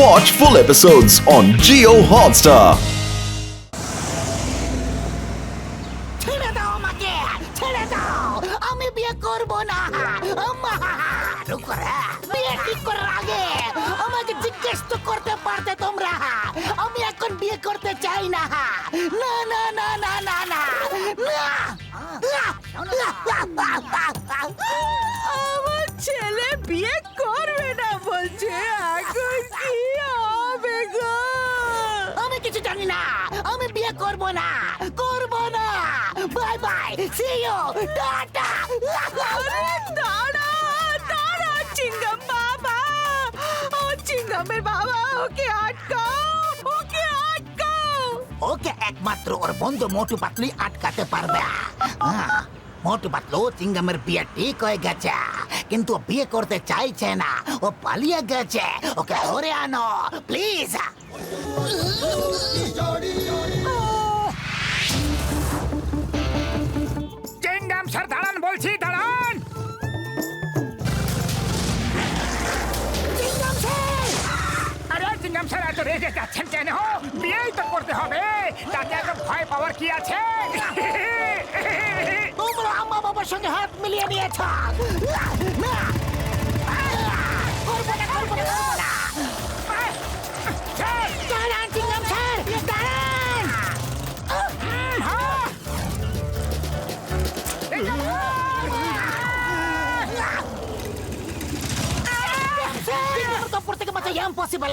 Watch full episodes on Geo Hotstar. ছেড়ে দাও আমাকে ছেড়ে দাও। আমি বিয়ে করব না। আম্মা, বিয়ে ঠিক করার আগে আমাকে জিজ্ঞেস তো করতে পারতে তোমরা। আমি এখন বিয়ে করতে চাই না। না না না না না না। আমার ছেলে বিয়ে করবে না বলছে। এখন কি হবে গো? আমি কিছু জানি না। আমি বিয়ে করব না। করব না। Bye bye. See you tata দাঁড়া দাঁড়া চিঙ্গাম বাবা। ও চিঙ্গামের বাবা ওকে আটকাও ওকে আটকাও। ওকে একমাত্র ওর বন্ধু মোটু পাতলুই আটকাতে পারবে। মোটু পাতলু চিঙ্গামের বিয়ে ঠিক হয়ে গেছে। কিন্তু ও বিয়ে করতে চাইছে না ও পালিয়ে গেছে। ওকে ধরে আনো প্লিজ চেঙ্গাম স্যার দাঁড়ান বলছি দাঁড়ান। আরে চিঙ্গাম স্যার এত রেগে যাচ্ছেন কেন? বিয়েই তো করতে হবে। তাতে এত ভয় পাওয়ার কি আছে? প্রসঙ্গে হাত মিলিয়ে নিয়ে থাক que mata ya imposible.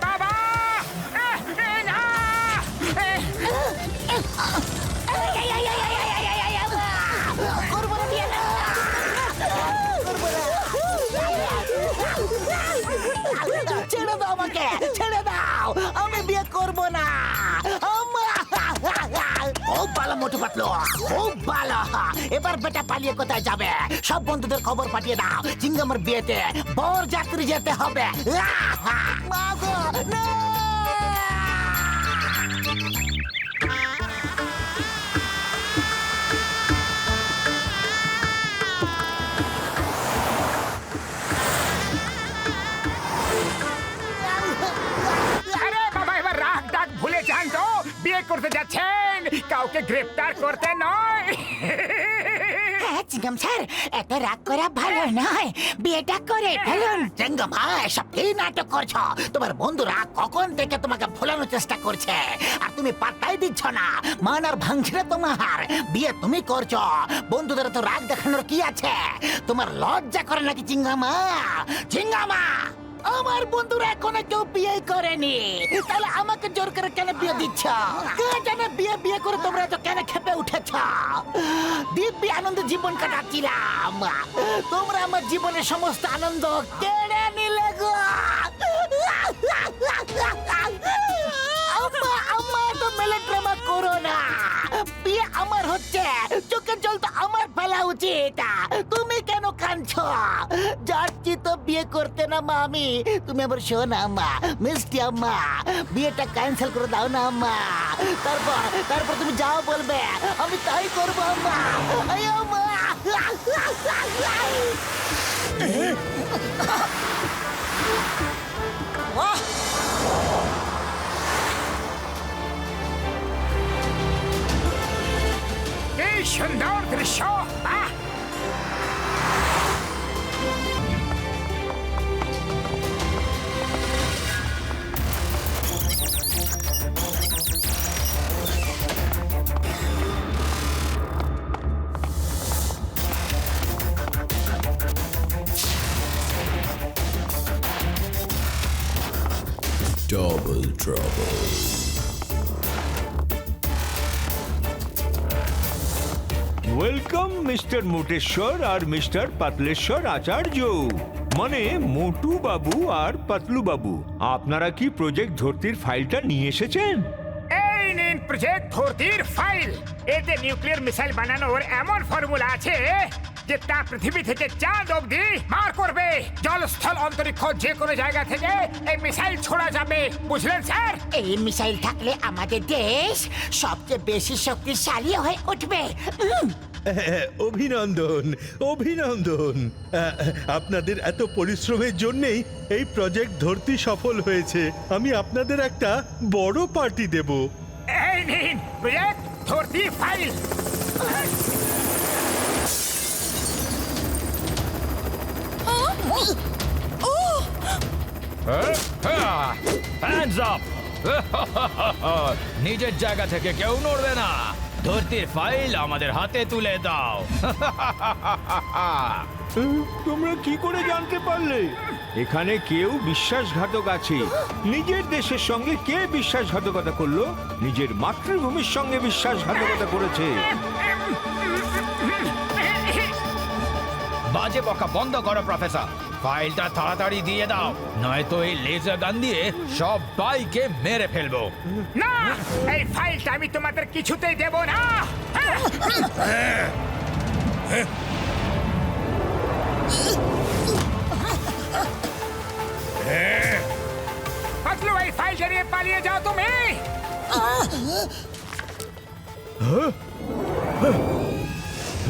আহ, ভালো মোটু পাতলো। খুব ভালো। এবার বেটা পালিয়ে কোথায় যাবে? সব বন্ধুদের খবর পাঠিয়ে দাও। চিঙ্গামের বিয়েতে বর যাত্রী যেতে হবে। মাগো আরে বাবা এবার রাগ ডাক ভুলে যান তো। বিয়ে করতে যাচ্ছেন কাউকে গ্রেফতার করতে নয়। হ্যাঁ চিঙ্গম স্যার, এত রাগ করা ভালো নয়। বিয়েটা করে ফেলুন। চিঙ্গম হ্যাঁ সব কি নাটক করছ। তোমার বন্ধুরা কখন থেকে তোমাকে ভোলানোর চেষ্টা করছে? আর তুমি পাত্তাই দিচ্ছ না। মান আর ভাঙছে না তোমার বিয়ে তুমি করছ। বন্ধুদের তো রাগ দেখানোর কি আছে? তোমার লজ্জা করে নাকি চিঙ্গামা চিঙ্গামা আমার বন্ধুরা এখনও কেউ বিয়ে করেনি। তাহলে আমাকে জোর করে কেন বিয়ে দিচ্ছ? কে জানে বিয়ে বিয়ে করে তোমরা তো কেন খেপে উঠেছ? দিব্যি আনন্দ জীবন কাটাচ্ছিলাম। তোমরা আমার জীবনের সমস্ত আনন্দ কেড়ে নিলে গো। তো না। বিয়ে আমার হচ্ছে, চোখের জল তো আমার ফেলা উচিত। যাচ্ছি তো বিয়ে করতে না মা আমি তুমি আবার শোন আম্মা মিষ্টি আম্মা বিয়েটা ক্যান্সেল করে দাও না আম্মা তারপর তারপর তুমি যাও বলবে আমি তাই করব আম্মা আয় আম্মা এই সুন্দর দৃশ্য মিস্টার মোটেশ্বর আর মিস্টার পাতলেশ্বর আচার্য। মানে মোটু বাবু আর পাতলু বাবু। আপনারা কি প্রজেক্ট ধরতির ফাইলটা নিয়ে এসেছেন? এই নিন প্রজেক্ট ধরতির ফাইল এতে নিউক্লিয়ার মিসাইল বানানোর এমন ফর্মুলা আছে যে তা পৃথিবী থেকে চাঁদ অবধি মার করবে। জলস্থল অন্তরিক্ষ যে কোনো জায়গা থেকে এই মিসাইল ছোড়া যাবে। বুঝলেন স্যার? এই মিসাইল থাকলে আমাদের দেশ সবচেয়ে বেশি শক্তিশালী হয়ে উঠবে। অভিনন্দন অভিনন্দন। আপনাদের এত পরিশ্রমের জন্যেই এই প্রজেক্ট ধরতি সফল হয়েছে। আমি আপনাদের একটা বড় পার্টি দেব। এই নিন project Dharti file hands up নিজের জায়গা থেকে কেউ নড়বে না। ধরতির ফাইল আমাদের হাতে তুলে দাও। তোমরা কি করে জানতে পারলে? এখানে কেউ বিশ্বাসঘাতক আছে। নিজের দেশের সঙ্গে কে বিশ্বাসঘাতকতা করল? নিজের মাতৃভূমির সঙ্গে বিশ্বাসঘাতকতা করেছে। বাজে বকা বন্ধ করো প্রফেসর ফাইলটা তাড়াতাড়ি দিয়ে দাও নয়তো এই লেজার গান দিয়ে সব বাইকে মেরে ফেলব না এই ফাইলটা আমি তোমাদের কিছুতেই দেব না পাতলু এই ফাইলটা নিয়ে পালিয়ে যাও তুমি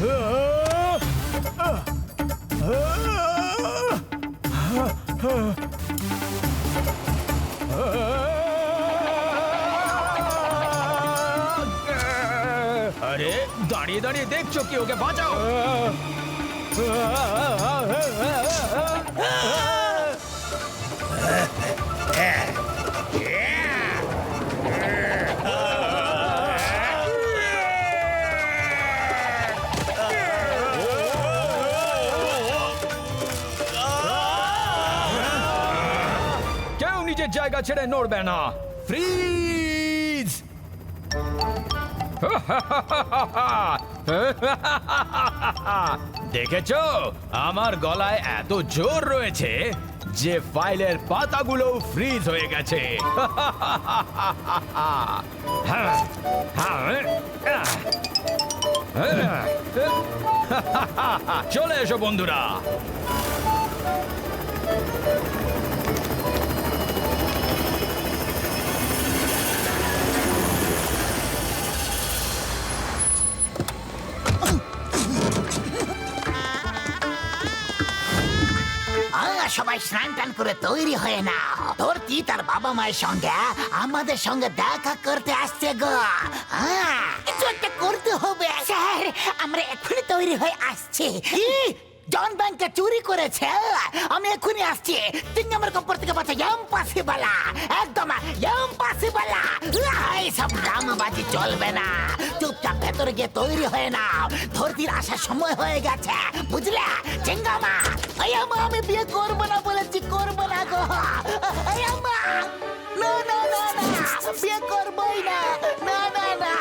আরে দাঁড়িয়ে দেখছ কি ওকে বাঁচাও। কেউ নিজের জায়গা ছেড়ে নড়বে না। ফ্রিজ! দেখেছ? আমার গলায় এত জোর রয়েছে যে ফাইলের পাতাগুলো ফ্রিজ হয়ে গেছে। চলে এসো বন্ধুরা। সবাই স্নান টান করে তৈরি হয়ে না তোর কি তার বাবা মায়ের সঙ্গে আমাদের সঙ্গে দেখা করতে আসছে গো। হ্যাঁ কিছু একটা করতে হবে। স্যার, আমরা এখনই তৈরি হয়ে আসছি। জন ব্যাংকে চুরি করেছে। আমি এক্ষুনি আসছি। তিন নম্বর কম্পর থেকে বাচ্চা ইয়াম পাসিবালা একদম ইয়াম পাসিবালা এইসব ড্রামাবাজি চলবে না। চুপচাপ ভেতরে গিয়ে তৈরি হয়ে নাও। ধরতির আসার সময় হয়ে গেছে। বুঝলে? চেঙ্গামা আয়ামা আমি বিয়ে করব না বলেছি, করব না গো। আয়ামা না না না না। বিয়ে করবই না। না না না।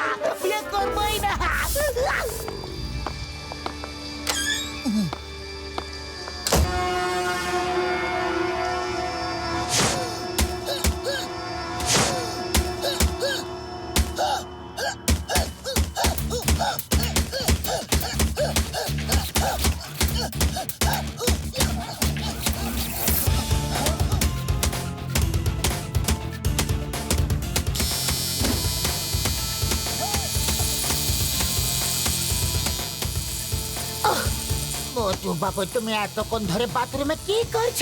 বাবু তুমি এতক্ষণ ধরে বাথরুমে কি করছ?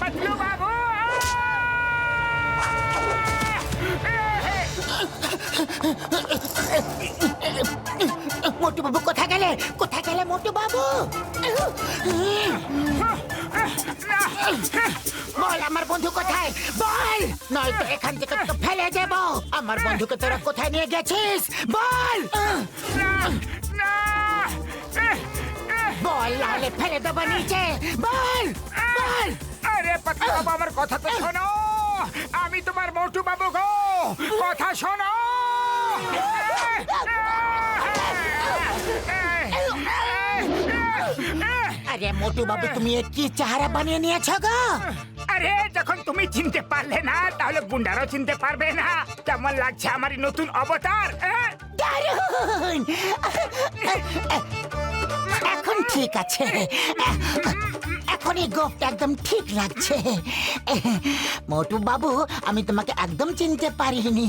পাতলু বাবু! মোটু বাবু কোথায় গেলে? কোথায় গেলে মোটু বাবু বল, আমার বন্ধু কোথায়? বল! নয়তো এখান থেকে তো ফেলে দেব। আমার বন্ধুকে তোরা কোথায় নিয়ে গেছিস? বল! বল নাহলে ফেলে দেবো নিচে। বল! বল! আরে পাতলু বাবু, আমার কথা তো শোনো। আমি তোমার মোটু বাবু গো। কথা শোনো। আরে মোটু বাবু তুমি কি চেহারা বানিয়ে নিয়েছো গো। আরে যখন তুমি চিনতে পারলে না তাহলে গুন্ডারাও চিনতে পারবে না। কেমন লাগছে আমার নতুন অবতার? দারুণ! এখন ঠিক আছে। এখন এই গোফটা একদম ঠিক লাগছে। মোটু বাবু আমি তোমাকে একদম চিনতে পারিনি।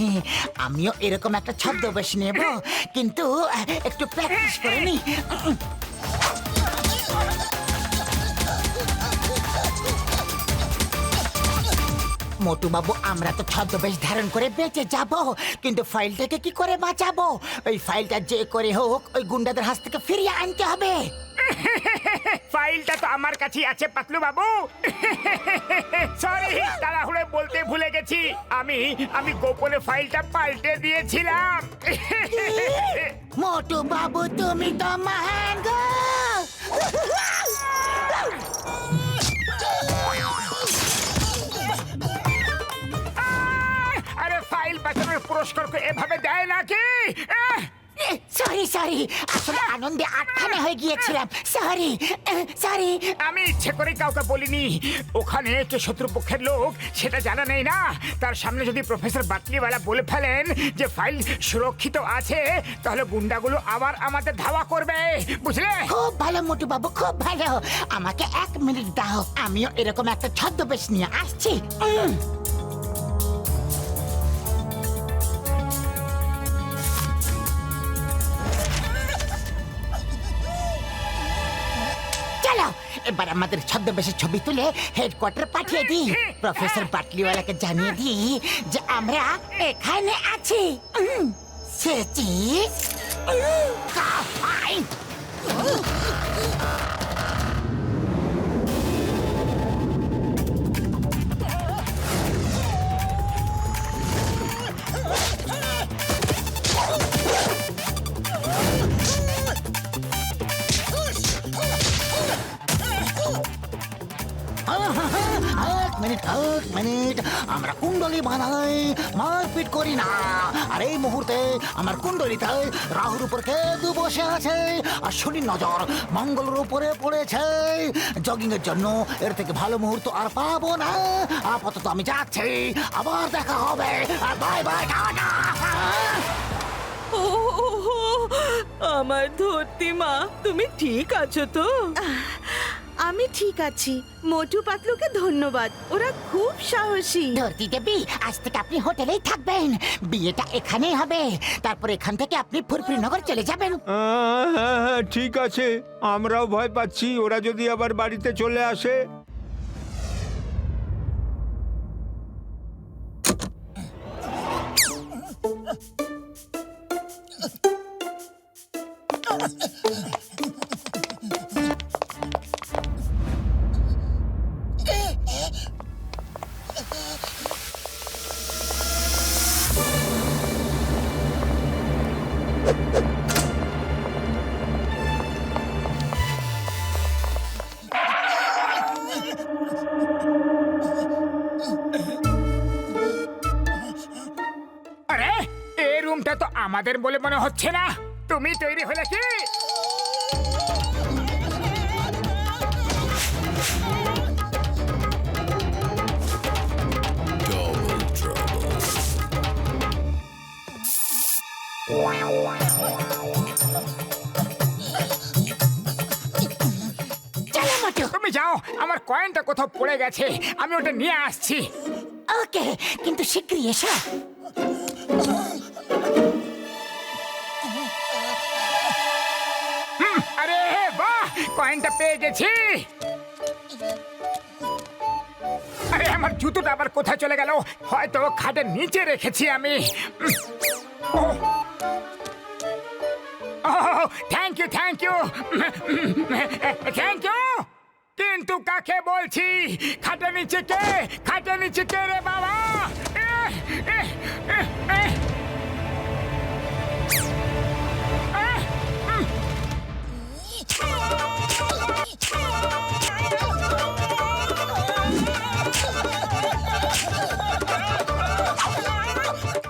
আমিও এরকম একটা ছদ্মবেশ নেব কিন্তু একটু প্র্যাকটিস করে নি। মোটু বাবু আমরা তো ছদ্মবেশ ধারণ করে বেঁচে যাব। কিন্তু ফাইলটাকে কি করে বাঁচাবো? ওই ফাইলটা যে করে হোক ওই গুন্ডাদের হাত থেকে ফিরিয়ে আনতে হবে। ফাইলটা তো আমার কাছেই আছে পাতলু বাবু সরি তাড়াহুড়ো বলতে ভুলে গেছি। আমি আমি গোপনে ফাইলটা পাল্টে দিয়েছিলাম। মোটু বাবু তুমি তো মহান গো পুরস্কারকে এভাবে দেয় নাকি! Sorry sorry. আসলে আনন্দে আটখানে হয়ে গিয়েছিলাম। Sorry sorry. আমি ইচ্ছে করে কাউকে বলিনি। ওখানে কে শত্রুপক্ষের লোক সেটা জানা নেই না। তার সামনে যদি প্রফেসর বাটলিওয়ালা বলে ফেলেন যে ফাইল সুরক্ষিত আছে তাহলে গুন্ডাগুলো আবার আমাদের ধাওয়া করবে। বুঝলে? খুব ভালো মোটু বাবু খুব ভালো। আমাকে এক মিনিট দাও। আমিও এরকম একটা ছদ্মবেশ নিয়ে আসছি। এবার আমাদের ছদ্মবেশের ছবি তুলে হেডকোয়ার্টার পাঠিয়ে দিই। প্রফেসর বাটলিওয়ালাকে জানিয়ে দিই যে আমরা এখানে আছি। উম, সে চিজ মিনিট এক মিনিট। আমরা কুণ্ডলি বানাই মারপিট করি না। আর এই মুহূর্তে আমার কুণ্ডলিতে রাহুর উপর কেতু বসে আছে। আর শনির নজর মঙ্গলের উপরে পড়েছে। জগিং এর জন্য এর থেকে ভালো মুহূর্ত আর পাবো না। আপাতত আমি যাচ্ছি। আবার দেখা হবে। আর বাই বাই টাটা। আমার ধরতি মা তুমি ঠিক আছো তো? আমি ঠিক আছি। মোটু পাতলুকে ধন্যবাদ। ওরা খুব সাহসী। ধরতি দেবী আজ থেকে আপনি হোটেলেই থাকবেন। বিয়েটা এখানেই হবে। তারপর এখান থেকে আপনি ফুরফুরি নগর চলে যাবেন। আহ, হ্যাঁ, হ্যাঁ, ঠিক আছে। আমরাও ভয় পাচ্ছি। ওরা যদি আবার বাড়িতে চলে আসে। আমাদের বলে মনে হচ্ছে না। তুমি তৈরি হলে কি? তুমি যাও আমার কয়েনটা কোথাও পড়ে গেছে আমি ওটা নিয়ে আসছি। ওকে কিন্তু শীঘ্রই এসো। কয়েনটা পেয়ে গেছি। আরে, আমার জুতোটা আবার কোথায় চলে গেল? হয়তো খাটের নিচে রেখেছি আমি। Thank you thank you thank you কিন্তু কাকে বলছি? খাটের নিচে কে? খাটের নিচে কে রে বাবা?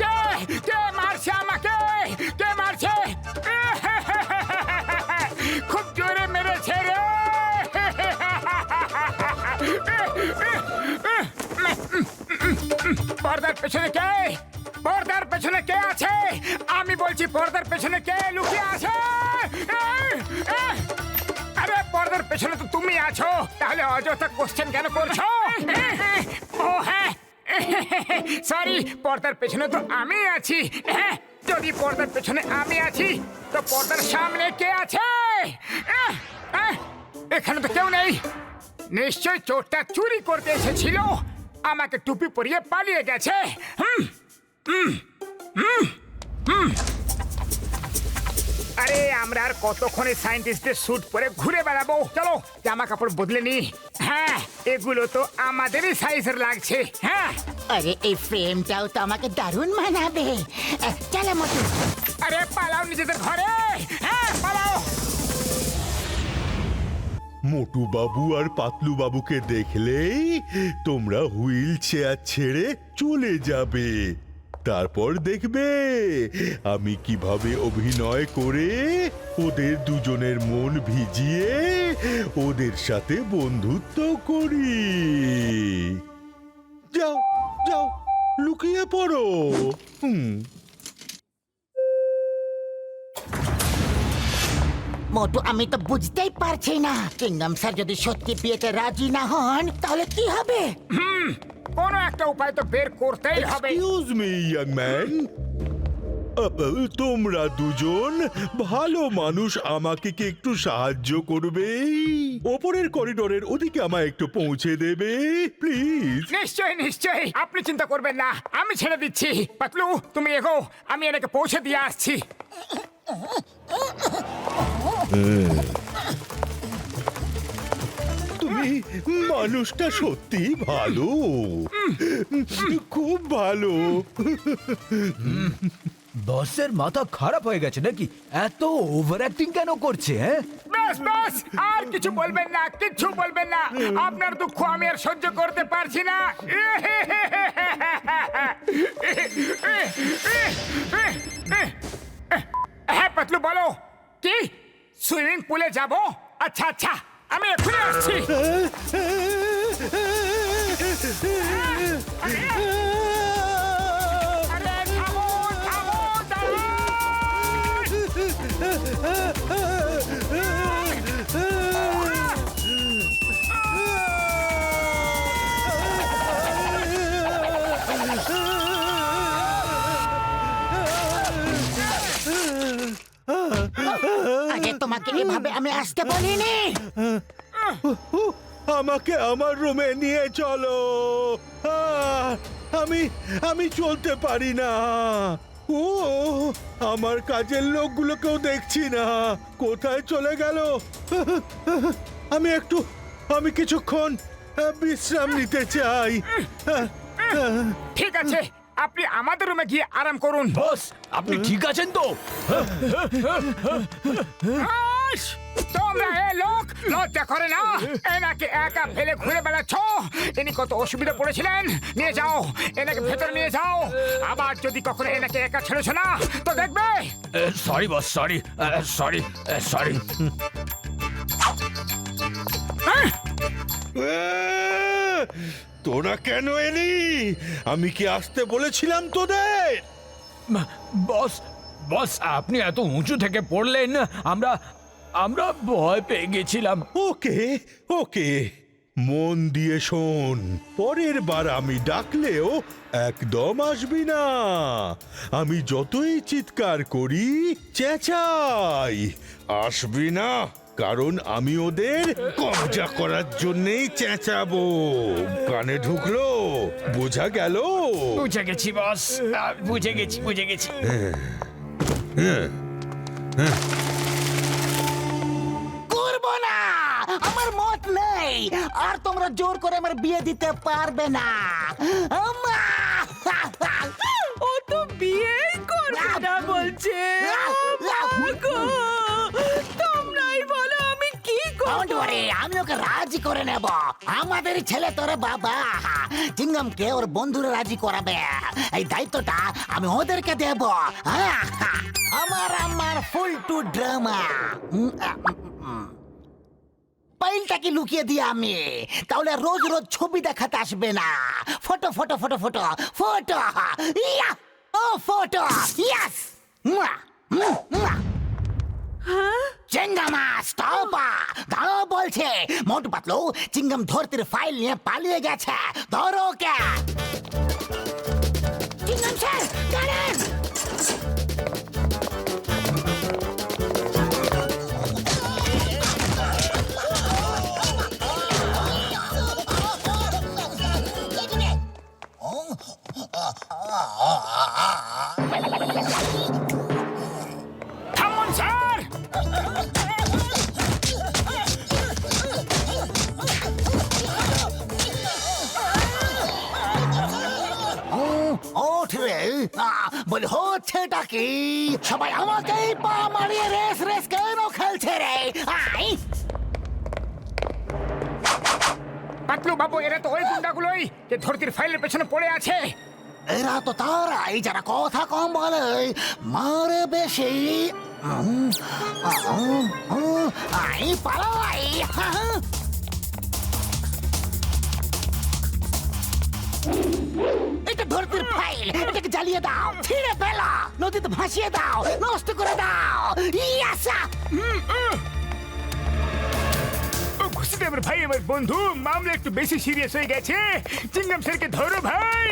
কে? কে মারছে আমাকে? কে মারছে? পর্দার পেছনে কে? পর্দার পেছনে কে আছে? আমি বলছি পর্দার পেছনে কে লুকিয়ে আছে? পেছনে তো তুমি আছো। তাহলে অযথা কোশ্চেন কেন করছ? ও হ্যাঁ। সরি পর্দার পেছনে তো আমি আছি। হ্যাঁ যদি পর্দার পেছনে আমি আছি তো পর্দার সামনে কে আছে? এখানে তো কেউ নেই। নিশ্চয় চোরটা চুরি করতে এসেছিল। আমাকে টুপি পরিয়ে পালিয়ে গেছে। হুম হুম, হুম, হুম। আরে আমরা আর কতক্ষণে সায়েন্টিস্টের স্যুট পরে ঘুরে বেড়াবো? চলো জামা কাপড় বদলে নি হ্যাঁ এগুলো তো আমাদেরই সাইজের লাগছে। হ্যাঁ। আরে এই ফ্রেমটাও তো আমাকে দারুণ মানাবে। চলো মোটু আরে পালাও নিজেদের ঘরে। হ্যাঁ পালাও। মোটু বাবু আর পাতলু বাবুকে দেখলেই তোমরা হুইল চেয়ার ছেড়ে চলে যাবে। তারপর দেখবে আমি কীভাবে অভিনয় করে ওদের দুজনের মন ভিজিয়ে ওদের সাথে বন্ধুত্ব করি। যাও যাও, লুকিয়ে পড়ো। হুম। মোটু আমি তো বুঝতেই পারছি না। কিংডম স্যার যদি সত্যি বিয়েতে রাজি না হন তাহলে কি হবে? কোনো একটা উপায় তো বের করতেই হবে। এক্সকিউজ মি ইয়াং ম্যান তোমরা দুজন ভালো মানুষ আমাকে কি একটু সাহায্য করবে? ওপরের করিডোরের ওদিকে আমায় একটু পৌঁছে দেবে প্লিজ নিশ্চয়ই নিশ্চয়ই। আপনি চিন্তা করবেন না আমি ছেড়ে দিচ্ছি। পাতলু তুমি এগো আমি এনাকে পৌঁছে দিয়ে আসছি। তুমি মানুষটা সত্যি ভালো। খুব ভালো। বসের মাথা খারাপ হয়ে গেছে নাকি? এত ওভার অ্যাক্টিং কেন করছে হ্যাঁ? বাস বাস আর কিছু বলবেন না কিচ্ছু বলবেন না। আপনার দুঃখ আমি আর সহ্য করতে পারছি না। হ্যাঁ পাতলু বলো। কি? সুইমিং পুলে যাব আচ্ছা আচ্ছা আমি এক্ষুনি আসছি আরে থামো থামো! এভাবে আমি আসতে বলিনি। আমাকে আমার রুমে নিয়ে চলো। আমি আমি চলতে পারি না। ও আমার কাজের লোকগুলোকেও দেখছি না। কোথায় চলে গেল? আমি একটু আমি কিছুক্ষণ বিশ্রাম নিতে চাই। ঠিক আছে আপনি আমাদের রুমে গিয়ে আরাম করুন। বস আপনি ঠিক আছেন তো? আস! তোমরা এ লোক লজ্জা করে না। এনাকে একা ফেলে ঘুরে বেড়াচ্ছ। ইনি কত অসুবিধা পড়েছিলেন। নিয়ে যাও এনাকে ভেতরে নিয়ে যাও। আবার যদি কখনো এনাকে একা ছেড়েছ না তো দেখবে। Sorry boss sorry sorry sorry তোরা কেন এলি? আমি কি আসতে বলেছিলাম তোদের? বস বস আপনি এত উঁচু থেকে পড়লেন আমরা আমরা ভয় পেয়ে গেছিলাম। ওকে ওকে মন দিয়ে শোন। পরের বার আমি ডাকলেও একদম আসবি না। আমি যতই চিৎকার করি চেঁচাই। আসবি না কারণ আমি ওদের কবজা করার জন্যেই চেঁচাবো। কানে ঢুকলো বোঝা গেল। বুঝে গেছি বস। আহ, বুঝে গেছি বুঝে গেছি। করব নেই। আর তোমরা জোর করে আমার বিয়ে দিতে পারবে না। ও তো বিয়েই করবে না বলছে! তোমরাই বলো আমি কি করব? আমি ওকে রাজি করে নেব। আমাদের ছেলে তোর বাবা। চিঙ্গমকে ওর বন্ধুরা রাজি করাবে। এই দায়িত্বটা আমি ওদেরকে দেব। আমার আমার ফুল টু ড্রামা ফাইলটাকে লুকিয়ে দিই আমি। তাহলে রোজ রোজ ছবি দেখাতে আসবে না। Photo photo photo photo photo. Yeah! ও ফটো। ইয়েস! চিঙ্গামা স্টপা দাঁড়াও বলছে মোটু পাতলু চিঙ্গাম ধরতির ফাইল নিয়ে পালিয়ে গেছে। ধরো কে চিঙ্গাম স্যার হচ্ছেটা কি সবাই আমাকেই পা মারিয়ে রেস রেস কেন খেলছে রে? আই পাতলু বাবু এরা তো ওই গুন্ডাগুলোই যে ধরতির ফাইলের পেছনে পড়ে আছে। এরা তো তারাই যারা কথা কম বলে। মারে বেশি। আই পালাই। হা, এটা ধরতির ফাইল। এটাকে জ্বালিয়ে দাও, ছিঁড়ে ফেলো, নদীতে ভাসিয়ে দাও, নষ্ট করে দাও। ইয়াসা! ও ঘুষিদেবের ভাই আমার বন্ধু, মামলা একটু বেশি সিরিয়াস হয়ে গেছে। চিংগাম স্যারকে ধরো ভাই।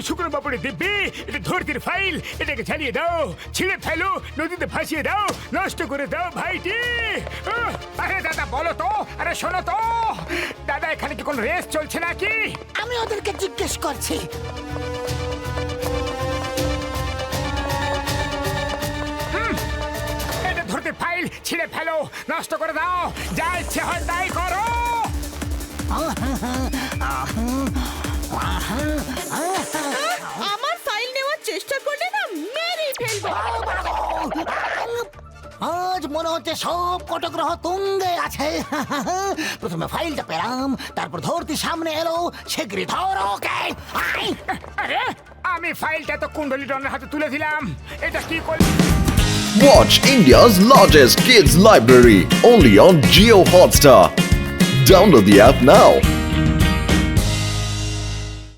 আহ! আমি শুক্র বাপুরে দিব্যি এটা ধরতির ফাইল এটাকে ঝালিয়ে দাও ছিঁড়ে ফেলো নদীতে ভাসিয়ে দাও নষ্ট করে দাও ভাইটি আহ! আরে দাদা বলো তো আরে শোনো তো দাদা এখানে কি কোনো রেস চলছে নাকি আমি ওদেরকে জিজ্ঞেস করছি এটা ধরতে ফাইল ছিঁড়ে ফেলো নষ্ট করে দাও যা ইচ্ছে হয় তাই করো আমার মনে হচ্ছে সব কটগ্রহ তুঙ্গে আছে। প্রথমে ফাইলটা পেলাম তারপর ধরতি সামনে এলো শীঘ্রই ধরো ওকে। আরে আমি ফাইলটা তো কুণ্ডলি ডনের হাতে তুলে দিলাম। এটা কি করলি? Watch India's largest kids library only on Geo Hotstar. Download the app now.